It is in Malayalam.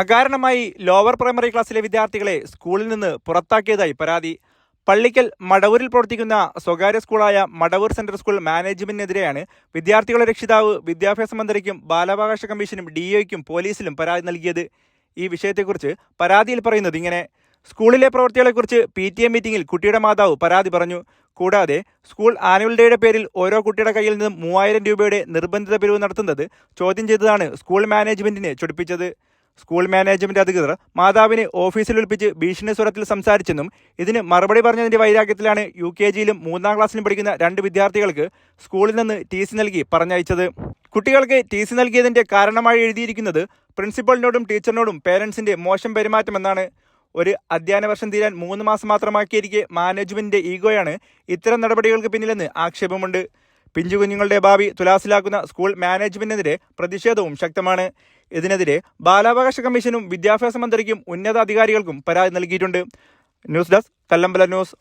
അകാരണമായി ലോവർ പ്രൈമറി ക്ലാസ്സിലെ വിദ്യാർത്ഥികളെ സ്കൂളിൽ നിന്ന് പുറത്താക്കിയതായി പരാതി. പള്ളിക്കൽ മടവൂരിൽ പ്രവർത്തിക്കുന്ന സ്വകാര്യ സ്കൂളായ മടവൂർ സെൻട്രൽ സ്കൂൾ മാനേജ്മെന്റിനെതിരെയാണ് വിദ്യാർത്ഥികളുടെ രക്ഷിതാവ് വിദ്യാഭ്യാസ മന്ത്രിക്കും ബാലാവകാശ കമ്മീഷനും ഡിഒയ്ക്കും പോലീസിലും പരാതി നൽകിയത്. ഈ വിഷയത്തെക്കുറിച്ച് പരാതിയിൽ പറയുന്നത് ഇങ്ങനെ. സ്കൂളിലെ പ്രവൃത്തികളെക്കുറിച്ച് പി ടി എ മീറ്റിംഗിൽ കുട്ടിയുടെ മാതാവ് പരാതി പറഞ്ഞു. കൂടാതെ സ്കൂൾ ആനുവൽ ഡേയുടെ പേരിൽ ഓരോ കുട്ടിയുടെ കയ്യിൽ നിന്നും മൂവായിരം രൂപയുടെ നിർബന്ധിത പിരിവ് നടത്തുന്നത് ചോദ്യം ചെയ്തതാണ് സ്കൂൾ മാനേജ്മെന്റിനെ ചൊടിപ്പിച്ചത്. സ്കൂൾ മാനേജ്മെന്റ് അധികൃതർ മാതാവിനെ ഓഫീസിൽ ഒളിപ്പിച്ച് ഭീഷണി സ്വരത്തിൽ സംസാരിച്ചെന്നും ഇതിന് മറുപടി പറഞ്ഞതിന്റെ വൈരാഗ്യത്തിലാണ് യു കെ ജിയിലും മൂന്നാം ക്ലാസ്സിലും പഠിക്കുന്ന രണ്ട് വിദ്യാർത്ഥികൾക്ക് സ്കൂളിൽ നിന്ന് ടി സി നൽകി പറഞ്ഞയച്ചത്. കുട്ടികൾക്ക് ടി സി നൽകിയതിന്റെ കാരണമായി എഴുതിയിരിക്കുന്നത് പ്രിൻസിപ്പലിനോടും ടീച്ചറിനോടും പേരൻസിന്റെ മോശം പെരുമാറ്റമെന്നാണ്. ഒരു അധ്യയന വർഷം തീരാൻ മൂന്ന് മാസം മാത്രമാക്കിയിരിക്കെ മാനേജ്മെന്റിന്റെ ഈഗോയാണ് ഇത്തരം നടപടികൾക്ക് പിന്നിലെന്ന് ആക്ഷേപമുണ്ട്. പിഞ്ചു കുഞ്ഞുങ്ങളുടെ ഭാവി തുലാസിലാക്കുന്ന സ്കൂൾ മാനേജ്മെന്റിനെതിരെ പ്രതിഷേധവും ശക്തമാണ്. ഇതിനെതിരെ ബാലാവകാശ കമ്മീഷനും വിദ്യാഭ്യാസ മന്ത്രിക്കും ഉന്നത അധികാരികൾക്കും പരാതി നൽകിയിട്ടുണ്ട്. News desk Kallambala news.